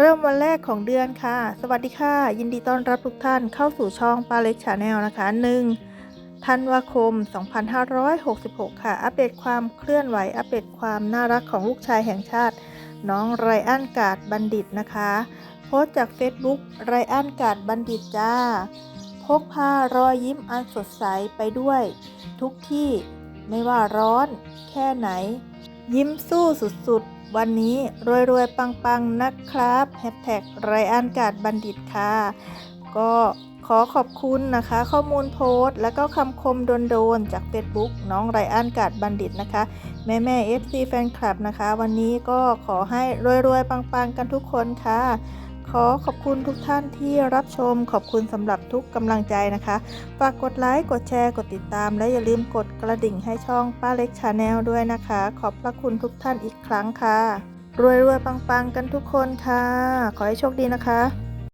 เริ่มวันแรกของเดือนค่ะ สวัสดีค่ะ ยินดีต้อนรับทุกท่านเข้าสู่ช่องปาเล็กชาแนลนะคะ1ธันวาคม 2566 ค่ะ อัปเดตความเคลื่อนไหว อัปเดตความน่ารักของลูกชายแห่งชาติ น้องไรอันกาดบัณฑิตนะคะ โพสต์จาก Facebook ไรอันกาดบัณฑิตจ้า พกพารอยยิ้มอันสดใสไปด้วย ทุกที่ไม่ว่าร้อน แค่ไหน ยิ้มสู้สุดๆ วันนี้รวยๆ ปังๆ นะครับแฮชแท็กไรอันกาดบัณฑิตค่ะ ก็ขอขอบคุณนะคะ ข้อมูลโพสต์ แล้วก็คำคมโดนๆ จาก Facebook น้องไรอันกาดบัณฑิตนะคะ แม่แม่ๆ FC แฟนคลับนะคะ วันนี้ก็ขอให้รวยๆ ปังๆ กันทุกคนค่ะ ขอขอบคุณทุกท่านที่รับชมขอบคุณสำหรับทุกกำลังใจนะคะ ฝากกดไลค์กดแชร์กดติดตาม และอย่าลืมกดกระดิ่งให้ช่องป้าเล็กชาแนลด้วยนะคะ ขอบพระคุณทุกท่านอีกครั้งค่ะรวยๆปังๆ กันทุกคนค่ะ ขอให้โชคดีนะคะ